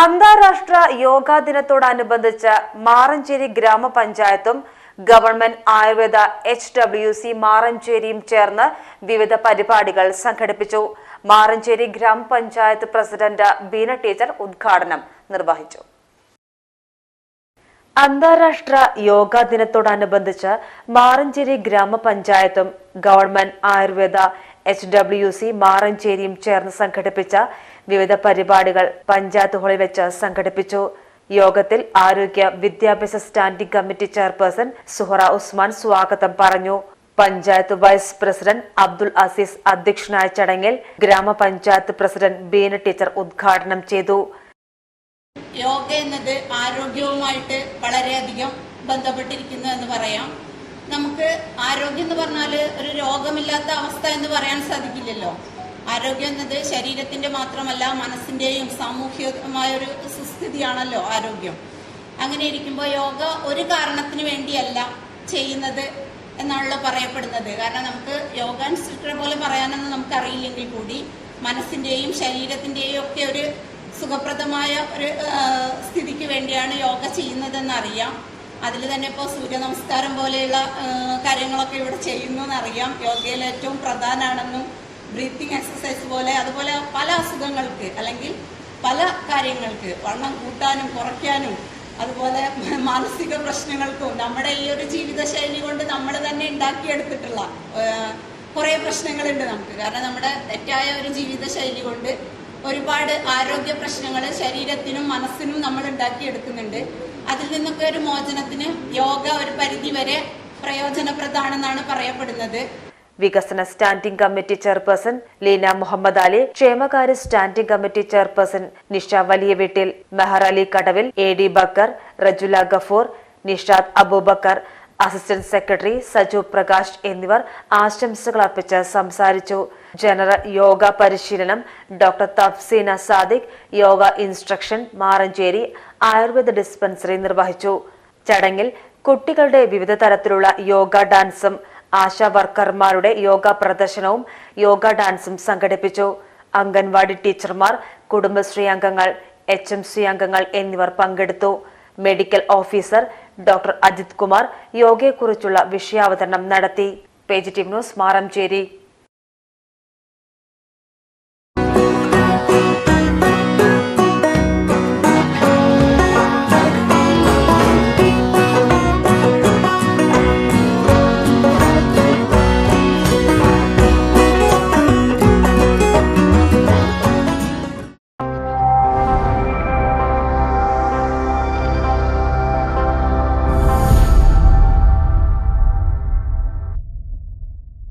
അന്താരാഷ്ട്ര യോഗാ ദിനത്തോടനുബന്ധിച്ച് Maranchery ഗ്രാമപഞ്ചായത്തും government Ayurveda H W C മാറഞ്ചേരിയും ചേർന്ന് വിവിധ പരിപാടികൾ സംഘടിപ്പിച്ചു. മാറഞ്ചേരി ഗ്രാമപഞ്ചായത്ത് പ്രസിഡന്റ് ബീന ടീച്ചർ ഉദ്ഘാടനം നിർവഹിച്ചു. അന്താരാഷ്ട്ര യോഗാ ദിനത്തോടനുബന്ധിച്ച് Maranchery ഗ്രാമപഞ്ചായത്തും government Ayurveda H W C മാറഞ്ചേരിയും ചേർന്ന് സംഘടിപ്പിച്ച വിവിധ പരിപാടികൾ പഞ്ചായത്ത് ഹാളിൽ വെച്ച് സംഘടിപ്പിച്ചു. യോഗത്തിൽ ആരോഗ്യ വിദ്യാഭ്യാസ standing committee chairperson Suhara Usman സ്വാഗതം പറഞ്ഞു. പഞ്ചായത്ത് വൈസ് പ്രസിഡന്റ് അബ്ദുൾ അസീസ് അധ്യക്ഷനായ ചടങ്ങിൽ ഗ്രാമപഞ്ചായത്ത് പ്രസിഡന്റ് ബീന ടീച്ചർ ഉദ്ഘാടനം ചെയ്തു. യോഗ എന്നത് ആരോഗ്യവുമായിട്ട് വളരെയധികം ബന്ധപ്പെട്ടിരിക്കുന്നു എന്ന് പറയാം. നമുക്ക് ആരോഗ്യം എന്ന് പറഞ്ഞാൽ ഒരു രോഗമില്ലാത്ത അവസ്ഥ എന്ന് പറയാൻ സാധിക്കില്ലല്ലോ. ആരോഗ്യം എന്നത് ശരീരത്തിന്റെ മാത്രമല്ല മനസ്സിന്റെയും സാമൂഹികമായ ഒരു സുസ്ഥിതിയാണല്ലോ ആരോഗ്യം. അങ്ങനെ ഇരിക്കുമ്പോൾ യോഗ ഒരു കാരണത്തിന് വേണ്ടിയല്ല ചെയ്യുന്നത് എന്നാണല്ലോ പറയപ്പെടുന്നത്. കാരണം നമുക്ക് യോഗ ഇൻസ്ട്രക്ടറെ പോലെ പറയാനൊന്നും നമുക്ക് അറിയില്ലെങ്കിൽ കൂടി മനസ്സിന്റെയും ശരീരത്തിന്റെയും ഒക്കെ ഒരു സുഖപ്രദമായ ഒരു സ്ഥിതിക്ക് വേണ്ടിയാണ് യോഗ ചെയ്യുന്നതെന്ന് അറിയാം അതിൽ തന്നെ ഇപ്പോൾ സൂര്യ നമസ്കാരം പോലെയുള്ള കാര്യങ്ങളൊക്കെ ഇവിടെ ചെയ്യുന്നു എന്നറിയാം യോഗയിൽ ഏറ്റവും പ്രധാനമാണെന്നും ബ്രീത്തിങ് എക്സസൈസ് പോലെ അതുപോലെ പല അസുഖങ്ങൾക്ക് അല്ലെങ്കിൽ പല കാര്യങ്ങൾക്ക് വണ്ണം കൂട്ടാനും കുറയ്ക്കാനും അതുപോലെ മാനസിക പ്രശ്നങ്ങൾക്കും നമ്മുടെ ഈ ഒരു ജീവിതശൈലി കൊണ്ട് നമ്മൾ തന്നെ ഉണ്ടാക്കിയെടുത്തിട്ടുള്ള കുറേ പ്രശ്നങ്ങളുണ്ട് നമുക്ക്. കാരണം നമ്മുടെ തെറ്റായ ഒരു ജീവിതശൈലി കൊണ്ട് ഒരുപാട് ആരോഗ്യ പ്രശ്നങ്ങൾ ശരീരത്തിനും മനസ്സിനും നമ്മൾ ഉണ്ടാക്കിയെടുക്കുന്നുണ്ട്. അതിൽ നിന്നൊക്കെ ഒരു മോചനത്തിന് യോഗ ഒരു പരിധി വരെ പ്രയോജനപ്രദമാണെന്നാണ് പറയപ്പെടുന്നത്. വികസന standing committee chairperson Leena Muhammad Ali ക്ഷേമകാര്യ സ്റ്റാൻഡിംഗ് കമ്മിറ്റി ചെയർപേഴ്സൺ നിഷ വലിയ വീട്ടിൽ മെഹർ അലി കടവിൽ A D Bakkar Rajula Gafoor Nishad Aboobacker assistant secretary Saju Prakash എന്നിവർ ആശംസകൾ അർപ്പിച്ച് സംസാരിച്ചു. ജനറൽ യോഗ പരിശീലനം doctor Tafseena Sadiq yoga instruction Maranchery Ayurveda dispensary നിർവഹിച്ചു. ചടങ്ങിൽ കുട്ടികളുടെ വിവിധ തരത്തിലുള്ള യോഗ ഡാൻസും ആശാ വർക്കർമാരുടെ യോഗ പ്രദർശനവും യോഗ ഡാൻസും സംഘടിപ്പിച്ചു. അംഗൻവാടി ടീച്ചർമാർ കുടുംബശ്രീ അംഗങ്ങൾ എച്ച് എം സി അംഗങ്ങൾ എന്നിവർ പങ്കെടുത്തു. Medical officer doctor Ajith Kumar യോഗയെക്കുറിച്ചുള്ള വിഷയാവതരണം നടത്തി. Page team news Maranchery.